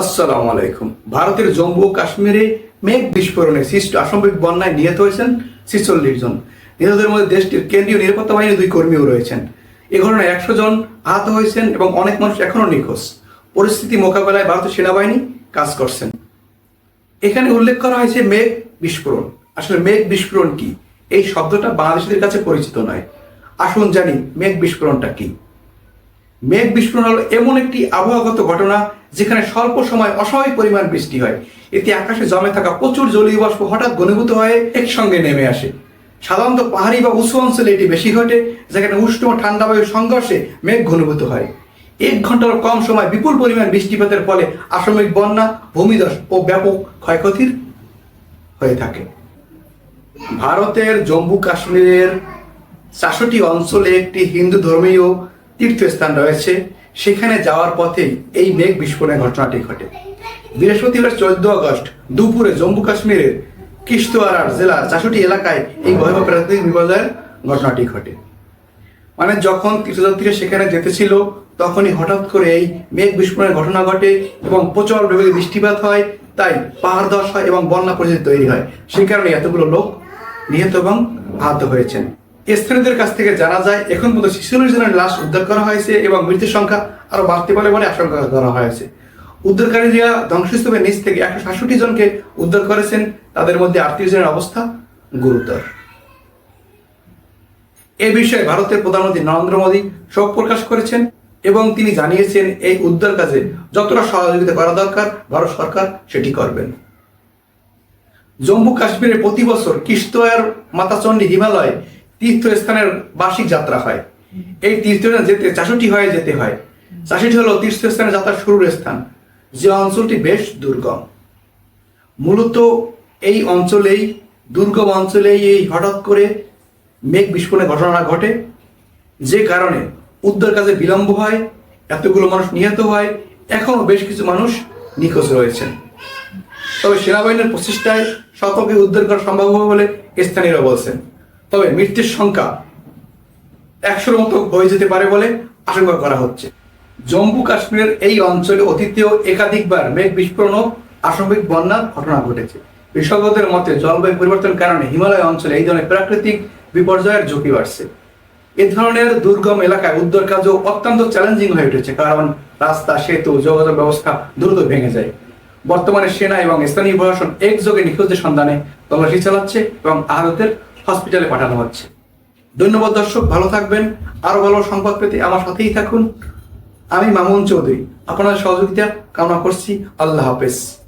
আসসালামু আলাইকুম। ভারতের জম্মু ও কাশ্মীরে মেঘ বিস্ফোরণে সৃষ্ট আসামরিক বন্যায় নিহত হয়েছেন ছেচল্লিশ জন। নিহতদের মধ্যে দেশটির কেন্দ্রীয় নিরাপত্তা বাহিনীর দুই কর্মীও রয়েছেন। এ ঘটনায় একশো জন আহত হয়েছেন এবং অনেক মানুষ এখনও নিখোঁজ। পরিস্থিতি মোকাবেলায় ভারতের সেনাবাহিনী কাজ করছেন। এখানে উল্লেখ করা হয়েছে মেঘ বিস্ফোরণ। আসলে মেঘ বিস্ফোরণ কি? এই শব্দটা বাংলাদেশিদের কাছে পরিচিত নয়। আসুন জানি মেঘ বিস্ফোরণটা কি। মেঘ বিস্ফোরণ হলো এমন একটি আবহাওয়াগত ঘটনা যেখানে স্বল্প সময় অস্বাভাবিক পরিমাণ বৃষ্টি হয়। এতে আকাশে জমে থাকা প্রচুর জলীয় বাষ্প হঠাৎ ঘনীভূত হয়ে একসঙ্গে নেমে আসে। সাধারণত পাহাড়ি বা উঁচু অঞ্চলে এটি বেশি ঘটে, যেখানে উষ্ণ ঠান্ডা বায়ুর সংঘর্ষে মেঘ ঘনীভূত হয়। এক ঘণ্টার কম সময় বিপুল পরিমাণ বৃষ্টিপাতের ফলে আসামিক বন্যা, ভূমিধস ও ব্যাপক ক্ষয়ক্ষতির হয়ে থাকে। ভারতের জম্মু কাশ্মীরের চারশোটি অঞ্চলে একটি হিন্দু ধর্মীয় তীর্থস্থান রয়েছে। সেখানে যাওয়ার পথেই এই মেঘ বিস্ফোরণের ঘটনাটি ঘটে। বৃহস্পতিবার চোদ্দ আগস্ট দুপুরে জম্মু কাশ্মীরের কিশতোয়ার জেলার চারশোটি এলাকায় এই ভয়াবহ প্রাকৃতিক বিপর্যয়ের ঘটনাটি ঘটে। মানে যখন তীর্থযাত্রীরা সেখানে যেতেছিল তখনই হঠাৎ করে এই মেঘ বিস্ফোরণের ঘটনা ঘটে এবং প্রচুর বেগে বৃষ্টিপাত হয়, তাই পাহাড় ধস হয় এবং বন্যা পরিস্থিতি তৈরি হয়। সেই কারণে এতগুলো লোক নিহত এবং আহত হয়েছেন। স্থানীয়দের কাছ থেকে জানা যায়, এখন পর্যন্ত ছেচল্লিশ জনের লাশ উদ্ধার করা হয়েছে এবং মৃত্যুর সংখ্যা আরও বাড়তে পারে বলে আশঙ্কা করা হয়েছে। উদ্ধারকারীরা ধ্বংসস্তূপের নিচ থেকে একশো সাতষট্টি জনকে উদ্ধার করেছেন। তাদের মধ্যে আটত্রিশ জনের অবস্থা গুরুতর। এ বিষয়ে ভারতের প্রধানমন্ত্রী নরেন্দ্র মোদী শোক প্রকাশ করেছেন এবং তিনি জানিয়েছেন, এই উদ্ধার কাজে যতটা সহযোগিতা করা দরকার, ভারত সরকার সেটি করবেন। জম্মু কাশ্মীরে প্রতি বছর কিস্তয়ার মাতাচণ্ডী হিমালয় তীর্থস্থানের বার্ষিক যাত্রা হয়। এই তীর্থস্থানে যেতে চাষটি হয়ে যেতে হয়। চাষিটি হলো তীর্থস্থানের যাত্রার শুরুর স্থান, যে অঞ্চলটি বেশ দুর্গম। মূলত এই অঞ্চলেই, দুর্গম অঞ্চলেই এই হঠাৎ করে মেঘ বিস্ফোরণের ঘটনা ঘটে, যে কারণে উদ্ধার কাজে বিলম্ব হয়, এতগুলো মানুষ নিহত হয় এখনও বেশ কিছু মানুষ নিখোঁজ রয়েছেন। তবে সেনাবাহিনীর প্রচেষ্টায় সকলকে উদ্ধার করা সম্ভব হবে বলে স্থানীয়রা বলছেন। তবে মৃত্যুর সংখ্যা একশোর মতো হয়ে যেতে পারে বলে আশঙ্কা করা হচ্ছে। জম্মু কাশ্মীরের এই অঞ্চলে অতীতেও একাধিকবার মেঘ বিস্ফোরণ ও আসামিক বন্যার ঘটনা ঘটেছে। বিশেষজ্ঞদের মতে, জলবায়ু পরিবর্তনের কারণে হিমালয় অঞ্চলে এই ধরনের প্রাকৃতিক বিপর্যয়ের ঝুঁকি বাড়ছে। এ ধরনের দুর্গম এলাকায় উদ্ধার কাজও অত্যন্ত চ্যালেঞ্জিং হয়ে উঠেছে, কারণ রাস্তা, সেতু, যোগাযোগ ব্যবস্থা দ্রুত ভেঙে যায়। বর্তমানে সেনা এবং স্থানীয় প্রশাসন একযোগে নিখোঁজের সন্ধানে তল্লাশি চালাচ্ছে এবং আহতদের হসপিটালে পাঠানো হচ্ছে। ধন্যবাদ দর্শক, ভালো থাকবেন। আরও ভালো সংবাদ পেতে আমার সাথেই থাকুন। আমি মামুন চৌধুরী। আপনার সহযোগিতা কামনা করছি। আল্লাহ হাফেজ।